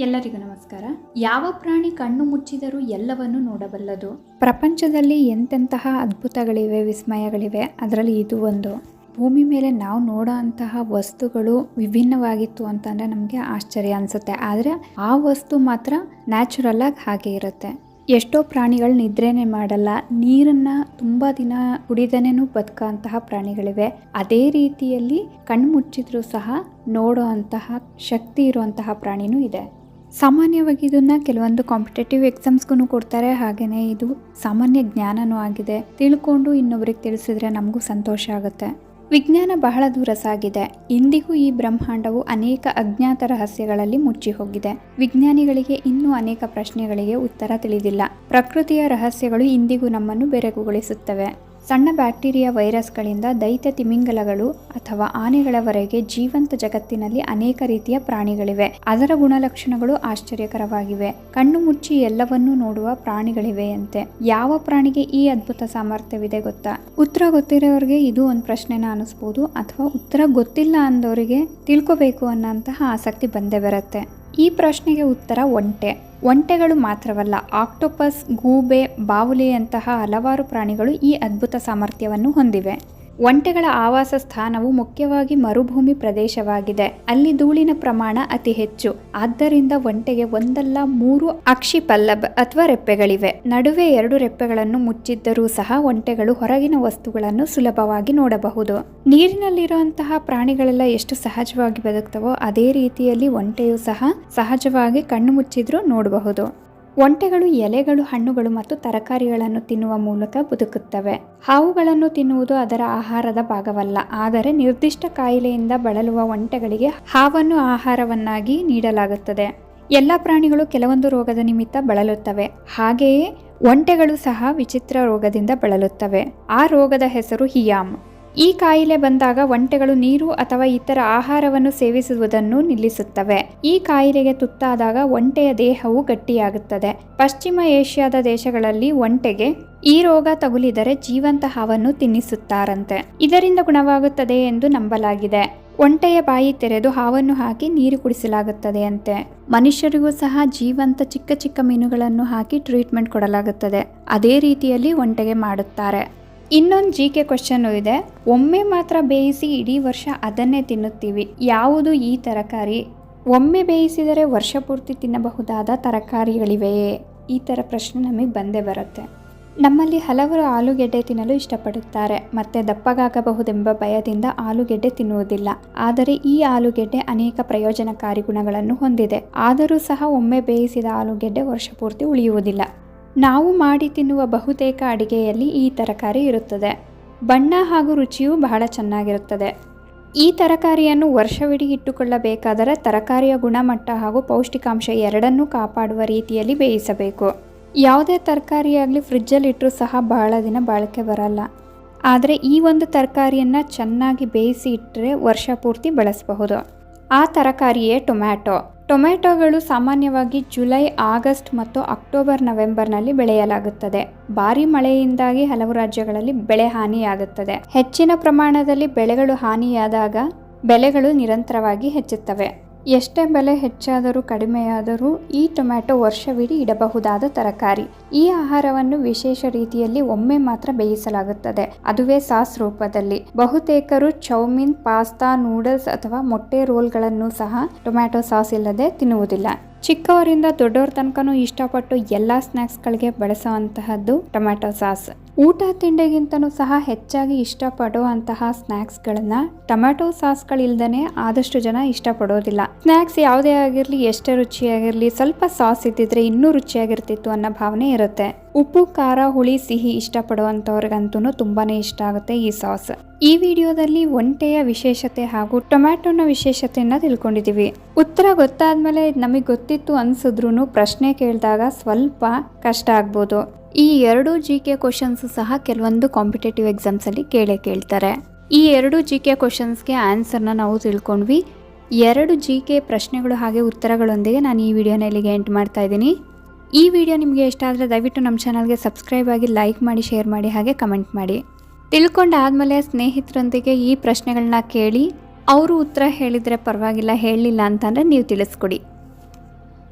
ಎಲ್ಲರಿಗೂ ನಮಸ್ಕಾರ. ಯಾವ ಪ್ರಾಣಿ ಕಣ್ಣು ಮುಚ್ಚಿದರೂ ಎಲ್ಲವನ್ನು ನೋಡಬಲ್ಲದು? ಪ್ರಪಂಚದಲ್ಲಿ ಎಂತೆಂತಹ ಅದ್ಭುತಗಳಿವೆ, ವಿಸ್ಮಯಗಳಿವೆ, ಅದರಲ್ಲಿ ಇದು ಒಂದು. ಭೂಮಿ ಮೇಲೆ ನಾವು ನೋಡೋ ಅಂತಹ ವಸ್ತುಗಳು ವಿಭಿನ್ನವಾಗಿತ್ತು ಅಂತಂದರೆ ನಮಗೆ ಆಶ್ಚರ್ಯ ಅನಿಸುತ್ತೆ. ಆದರೆ ಆ ವಸ್ತು ಮಾತ್ರ ನ್ಯಾಚುರಲ್ ಆಗಿ ಹಾಗೆ ಇರುತ್ತೆ. ಎಷ್ಟೋ ಪ್ರಾಣಿಗಳು ನಿದ್ರೆನೆ ಮಾಡಲ್ಲ, ನೀರನ್ನ ತುಂಬಾ ದಿನ ಕುಡಿದನೇನು ಬದುಕೋ ಅಂತಹ ಪ್ರಾಣಿಗಳಿವೆ. ಅದೇ ರೀತಿಯಲ್ಲಿ ಕಣ್ಣು ಮುಚ್ಚಿದ್ರೂ ಸಹ ನೋಡೋ ಅಂತಹ ಶಕ್ತಿ ಇರುವಂತಹ ಪ್ರಾಣಿನೂ ಇದೆ. ಸಾಮಾನ್ಯವಾಗಿ ಇದನ್ನ ಕೆಲವೊಂದು ಕಾಂಪಿಟೇಟಿವ್ ಎಕ್ಸಾಮ್ಸ್ಗೂ ಕೊಡ್ತಾರೆ ಹಾಗೆಯೇ ಇದು ಸಾಮಾನ್ಯ ಜ್ಞಾನನೂ ಆಗಿದೆ. ತಿಳ್ಕೊಂಡು ಇನ್ನೊಬ್ರಿಗೆ ತಿಳಿಸಿದ್ರೆ ನಮಗೂ ಸಂತೋಷ ಆಗುತ್ತೆ. ವಿಜ್ಞಾನ ಬಹಳ ದೂರ ಸಾಗಿದೆ. ಇಂದಿಗೂ ಈ ಬ್ರಹ್ಮಾಂಡವು ಅನೇಕ ಅಜ್ಞಾತ ರಹಸ್ಯಗಳಲ್ಲಿ ಮುಚ್ಚಿ ಹೋಗಿದೆ. ವಿಜ್ಞಾನಿಗಳಿಗೆ ಇನ್ನೂ ಅನೇಕ ಪ್ರಶ್ನೆಗಳಿಗೆ ಉತ್ತರ ತಿಳಿದಿಲ್ಲ. ಪ್ರಕೃತಿಯ ರಹಸ್ಯಗಳು ಇಂದಿಗೂ ನಮ್ಮನ್ನು ಬೆರಗುಗೊಳಿಸುತ್ತವೆ. ಸಣ್ಣ ಬ್ಯಾಕ್ಟೀರಿಯಾ ವೈರಸ್ಗಳಿಂದ ದೈತ್ಯ ತಿಮಿಂಗಲಗಳು ಅಥವಾ ಆನೆಗಳವರೆಗೆ ಜೀವಂತ ಜಗತ್ತಿನಲ್ಲಿ ಅನೇಕ ರೀತಿಯ ಪ್ರಾಣಿಗಳಿವೆ. ಅದರ ಗುಣಲಕ್ಷಣಗಳು ಆಶ್ಚರ್ಯಕರವಾಗಿವೆ. ಕಣ್ಣು ಮುಚ್ಚಿ ಎಲ್ಲವನ್ನೂ ನೋಡುವ ಪ್ರಾಣಿಗಳಿವೆಯಂತೆ. ಯಾವ ಪ್ರಾಣಿಗೆ ಈ ಅದ್ಭುತ ಸಾಮರ್ಥ್ಯವಿದೆ ಗೊತ್ತಾ? ಉತ್ತರ ಗೊತ್ತಿರೋರಿಗೆ ಇದು ಒಂದು ಪ್ರಶ್ನೆನ ಅನಿಸ್ಬೋದು, ಅಥವಾ ಉತ್ತರ ಗೊತ್ತಿಲ್ಲ ಅಂದವರಿಗೆ ತಿಳ್ಕೊಬೇಕು ಅನ್ನೋಂತಹ ಆಸಕ್ತಿ ಬಂದೇ ಬರುತ್ತೆ. ಈ ಪ್ರಶ್ನೆಗೆ ಉತ್ತರ ಒಂಟೆ. ಒಂಟೆಗಳು ಮಾತ್ರವಲ್ಲ, ಆಕ್ಟೋಪಸ್, ಗೂಬೆ ಬಾವುಲಿಯಂತಹ ಹಲವಾರು ಪ್ರಾಣಿಗಳು ಈ ಅದ್ಭುತ ಸಾಮರ್ಥ್ಯವನ್ನು ಹೊಂದಿವೆ. ಒಂಟೆಗಳ ಆವಾಸ ಸ್ಥಾನವು ಮುಖ್ಯವಾಗಿ ಮರುಭೂಮಿ ಪ್ರದೇಶವಾಗಿದೆ. ಅಲ್ಲಿ ಧೂಳಿನ ಪ್ರಮಾಣ ಅತಿ ಹೆಚ್ಚು. ಆದ್ದರಿಂದ ಒಂಟೆಗೆ ಒಂದಲ್ಲ ಮೂರು ಅಕ್ಷಿ ಪಲ್ಲಬ್ ಅಥವಾ ರೆಪ್ಪೆಗಳಿವೆ. ನಡುವೆ ಎರಡು ರೆಪ್ಪೆಗಳನ್ನು ಮುಚ್ಚಿದ್ದರೂ ಸಹ ಒಂಟೆಗಳು ಹೊರಗಿನ ವಸ್ತುಗಳನ್ನು ಸುಲಭವಾಗಿ ನೋಡಬಹುದು. ನೀರಿನಲ್ಲಿರುವಂತಹ ಪ್ರಾಣಿಗಳೆಲ್ಲ ಎಷ್ಟು ಸಹಜವಾಗಿ ಬದುಕ್ತವೋ ಅದೇ ರೀತಿಯಲ್ಲಿ ಒಂಟೆಯು ಸಹ ಸಹಜವಾಗಿ ಕಣ್ಣು ಮುಚ್ಚಿದ್ರೂ ನೋಡಬಹುದು. ಒಂಟೆಗಳು, ಎಲೆಗಳು, ಹಣ್ಣುಗಳು ಮತ್ತು ತರಕಾರಿಗಳನ್ನು ತಿನ್ನುವ ಮೂಲಕ ಬದುಕುತ್ತವೆ. ಹಾವುಗಳನ್ನು ತಿನ್ನುವುದು ಅದರ ಆಹಾರದ ಭಾಗವಲ್ಲ. ಆದರೆ ನಿರ್ದಿಷ್ಟ ಕಾಯಿಲೆಯಿಂದ ಬಳಲುವ ಒಂಟೆಗಳಿಗೆ ಹಾವನ್ನು ಆಹಾರವನ್ನಾಗಿ ನೀಡಲಾಗುತ್ತದೆ. ಎಲ್ಲ ಪ್ರಾಣಿಗಳು ಕೆಲವೊಂದು ರೋಗದ ನಿಮಿತ್ತ ಬಳಲುತ್ತವೆ. ಹಾಗೆಯೇ ಒಂಟೆಗಳು ಸಹ ವಿಚಿತ್ರ ರೋಗದಿಂದ ಬಳಲುತ್ತವೆ. ಆ ರೋಗದ ಹೆಸರು ಹಿಯಾಮ್. ಈ ಕಾಯಿಲೆ ಬಂದಾಗ ಒಂಟೆಗಳು ನೀರು ಅಥವಾ ಇತರ ಆಹಾರವನ್ನು ಸೇವಿಸುವುದನ್ನು ನಿಲ್ಲಿಸುತ್ತವೆ. ಈ ಕಾಯಿಲೆಗೆ ತುತ್ತಾದಾಗ ಒಂಟೆಯ ದೇಹವು ಗಟ್ಟಿಯಾಗುತ್ತದೆ. ಪಶ್ಚಿಮ ಏಷ್ಯಾದ ದೇಶಗಳಲ್ಲಿ ಒಂಟೆಗೆ ಈ ರೋಗ ತಗುಲಿದರೆ ಜೀವಂತ ಹಾವನ್ನು ತಿನ್ನಿಸುತ್ತಾರಂತೆ. ಇದರಿಂದ ಗುಣವಾಗುತ್ತದೆ ಎಂದು ನಂಬಲಾಗಿದೆ. ಒಂಟೆಯ ಬಾಯಿ ತೆರೆದು ಹಾವನ್ನು ಹಾಕಿ ನೀರು ಕುಡಿಸಲಾಗುತ್ತದೆ ಅಂತೆ. ಮನುಷ್ಯರಿಗೂ ಸಹ ಜೀವಂತ ಚಿಕ್ಕ ಚಿಕ್ಕ ಮೀನುಗಳನ್ನು ಹಾಕಿ ಟ್ರೀಟ್ಮೆಂಟ್ ಕೊಡಲಾಗುತ್ತದೆ. ಅದೇ ರೀತಿಯಲ್ಲಿ ಒಂಟೆಗೆ ಮಾಡುತ್ತಾರೆ. ಇನ್ನೊಂದು ಜಿ ಕೆ ಕ್ವಶನ್ನು ಇದೆ. ಒಮ್ಮೆ ಮಾತ್ರ ಬೇಯಿಸಿ ಇಡೀ ವರ್ಷ ಅದನ್ನೇ ತಿನ್ನುತ್ತೀವಿ. ಯಾವುದು ಈ ತರಕಾರಿ? ಒಮ್ಮೆ ಬೇಯಿಸಿದರೆ ವರ್ಷ ಪೂರ್ತಿ ತಿನ್ನಬಹುದಾದ ತರಕಾರಿಗಳಿವೆಯೇ? ಈ ಥರ ಪ್ರಶ್ನೆ ನಮಗೆ ಬಂದೇ ಬರುತ್ತೆ. ನಮ್ಮಲ್ಲಿ ಹಲವರು ಆಲೂಗೆಡ್ಡೆ ತಿನ್ನಲು ಇಷ್ಟಪಡುತ್ತಾರೆ. ಮತ್ತೆ ದಪ್ಪಗಾಗಬಹುದೆಂಬ ಭಯದಿಂದ ಆಲೂಗೆಡ್ಡೆ ತಿನ್ನುವುದಿಲ್ಲ. ಆದರೆ ಈ ಆಲೂಗೆಡ್ಡೆ ಅನೇಕ ಪ್ರಯೋಜನಕಾರಿ ಗುಣಗಳನ್ನು ಹೊಂದಿದೆ. ಆದರೂ ಸಹ ಒಮ್ಮೆ ಬೇಯಿಸಿದ ಆಲೂಗೆಡ್ಡೆ ವರ್ಷ ಪೂರ್ತಿ ಉಳಿಯುವುದಿಲ್ಲ. ನಾವು ಮಾಡಿ ತಿನ್ನುವ ಬಹುತೇಕ ಅಡಿಗೆಯಲ್ಲಿ ಈ ತರಕಾರಿ ಇರುತ್ತದೆ. ಬಣ್ಣ ಹಾಗೂ ರುಚಿಯೂ ಬಹಳ ಚೆನ್ನಾಗಿರುತ್ತದೆ. ಈ ತರಕಾರಿಯನ್ನು ವರ್ಷವಿಡೀ ಇಟ್ಟುಕೊಳ್ಳಬೇಕಾದರೆ ತರಕಾರಿಯ ಗುಣಮಟ್ಟ ಹಾಗೂ ಪೌಷ್ಟಿಕಾಂಶ ಎರಡನ್ನೂ ಕಾಪಾಡುವ ರೀತಿಯಲ್ಲಿ ಬೇಯಿಸಬೇಕು. ಯಾವುದೇ ತರಕಾರಿಯಾಗಲಿ ಫ್ರಿಜ್ಜಲ್ಲಿ ಇಟ್ಟರೂ ಸಹ ಬಹಳ ದಿನ ಬಾಳಿಕೆ ಬರಲ್ಲ. ಆದರೆ ಈ ಒಂದು ತರಕಾರಿಯನ್ನು ಚೆನ್ನಾಗಿ ಬೇಯಿಸಿ ಇಟ್ಟರೆ ವರ್ಷ ಪೂರ್ತಿ ಬಳಸಬಹುದು. ಆ ತರಕಾರಿಯೇ ಟೊಮ್ಯಾಟೊ. ಟೊಮೆಟೊಗಳು ಸಾಮಾನ್ಯವಾಗಿ ಜುಲೈ, ಆಗಸ್ಟ್ ಮತ್ತು ಅಕ್ಟೋಬರ್, ನವೆಂಬರ್ನಲ್ಲಿ ಬೆಳೆಯಲಾಗುತ್ತದೆ. ಭಾರಿ ಮಳೆಯಿಂದಾಗಿ ಹಲವು ರಾಜ್ಯಗಳಲ್ಲಿ ಬೆಳೆ ಹಾನಿಯಾಗುತ್ತದೆ. ಹೆಚ್ಚಿನ ಪ್ರಮಾಣದಲ್ಲಿ ಬೆಳೆಗಳು ಹಾನಿಯಾದಾಗ ಬೆಲೆಗಳು ನಿರಂತರವಾಗಿ ಹೆಚ್ಚುತ್ತವೆ. ಎಷ್ಟೇ ಬೆಲೆ ಹೆಚ್ಚಾದರೂ ಕಡಿಮೆಯಾದರೂ ಈ ಟೊಮ್ಯಾಟೊ ವರ್ಷವಿಡೀ ಇಡಬಹುದಾದ ತರಕಾರಿ. ಈ ಆಹಾರವನ್ನು ವಿಶೇಷ ರೀತಿಯಲ್ಲಿ ಒಮ್ಮೆ ಮಾತ್ರ ಬೇಯಿಸಲಾಗುತ್ತದೆ. ಅದುವೇ ಸಾಸ್ ರೂಪದಲ್ಲಿ ಬಹುತೇಕರು ಚೌಮಿನ್, ಪಾಸ್ತಾ, ನೂಡಲ್ಸ್ ಅಥವಾ ಮೊಟ್ಟೆ ರೋಲ್ಗಳನ್ನು ಸಹ ಟೊಮ್ಯಾಟೊ ಸಾಸ್ ಇಲ್ಲದೆ ತಿನ್ನುವುದಿಲ್ಲ. ಚಿಕ್ಕವರಿಂದ ದೊಡ್ಡವರ ತನಕನೂ ಇಷ್ಟಪಟ್ಟು ಎಲ್ಲ ಸ್ನ್ಯಾಕ್ಸ್ಗಳಿಗೆ ಬಳಸುವಂತಹದ್ದು ಟೊಮ್ಯಾಟೊ ಸಾಸ್. ಊಟ ತಿಂಡಿಗಿಂತನೂ ಸಹ ಹೆಚ್ಚಾಗಿ ಇಷ್ಟಪಡುವಂತಹ ಸ್ನ್ಯಾಕ್ಸ್ಗಳನ್ನು ಟೊಮ್ಯಾಟೊ ಸಾಸ್ಗಳಿಲ್ದೇ ಆದಷ್ಟು ಜನ ಇಷ್ಟಪಡೋದಿಲ್ಲ. ಸ್ನ್ಯಾಕ್ಸ್ ಯಾವುದೇ ಆಗಿರಲಿ, ಎಷ್ಟೇ ರುಚಿಯಾಗಿರಲಿ, ಸ್ವಲ್ಪ ಸಾಸ್ ಇದ್ದಿದ್ರೆ ಇನ್ನೂ ರುಚಿಯಾಗಿರ್ತಿತ್ತು ಅನ್ನೋ ಭಾವನೆ ಇರುತ್ತೆ. ಉಪ್ಪು, ಖಾರ, ಹುಳಿ, ಸಿಹಿ ಇಷ್ಟಪಡುವಂಥವ್ರಿಗಂತೂ ತುಂಬಾನೇ ಇಷ್ಟ ಆಗುತ್ತೆ ಈ ಸಾಸ್. ಈ ವಿಡಿಯೋದಲ್ಲಿ ಒಂಟೆಯ ವಿಶೇಷತೆ ಹಾಗೂ ಟೊಮ್ಯಾಟೊನ ವಿಶೇಷತೆಯನ್ನು ತಿಳ್ಕೊಂಡಿದೀವಿ. ಉತ್ತರ ಗೊತ್ತಾದ್ಮೇಲೆ ನಮಗೆ ಗೊತ್ತಿತ್ತು ಅನ್ಸಿದ್ರು ಪ್ರಶ್ನೆ ಕೇಳಿದಾಗ ಸ್ವಲ್ಪ ಕಷ್ಟ ಆಗ್ಬೋದು. ಈ ಎರಡು ಜಿ ಕೆ ಕ್ವಶನ್ಸ್ ಸಹ ಕೆಲವೊಂದು ಕಾಂಪಿಟೇಟಿವ್ ಎಕ್ಸಾಮ್ಸಲ್ಲಿ ಕೇಳೇ ಕೇಳ್ತಾರೆ. ಈ ಎರಡು ಜಿ ಕೆ ಕ್ವಶನ್ಸ್ಗೆ ಆನ್ಸರ್ನ ನಾವು ತಿಳ್ಕೊಂಡ್ವಿ. ಎರಡು ಜಿ ಕೆ ಪ್ರಶ್ನೆಗಳು ಹಾಗೆ ಉತ್ತರಗಳೊಂದಿಗೆ ನಾನು ಈ ವಿಡಿಯೋನ ಇಲ್ಲಿಗೆ ಎಂಟ್ ಮಾಡ್ತಾ ಇದ್ದೀನಿ. ಈ ವಿಡಿಯೋ ನಿಮಗೆ ಇಷ್ಟ ಆದರೆ ದಯವಿಟ್ಟು ನಮ್ಮ ಚಾನಲ್ಗೆ ಸಬ್ಸ್ಕ್ರೈಬ್ ಆಗಿ ಲೈಕ್ ಮಾಡಿ ಶೇರ್ ಮಾಡಿ, ಹಾಗೆ ಕಮೆಂಟ್ ಮಾಡಿ. ತಿಳ್ಕೊಂಡಾದ್ಮೇಲೆ ಸ್ನೇಹಿತರೊಂದಿಗೆ ಈ ಪ್ರಶ್ನೆಗಳನ್ನ ಕೇಳಿ, ಅವರು ಉತ್ತರ ಹೇಳಿದರೆ ಪರವಾಗಿಲ್ಲ ಹೇಳಲಿಲ್ಲ ಅಂತಂದರೆ ನೀವು ತಿಳಿಸ್ಕೊಡಿ.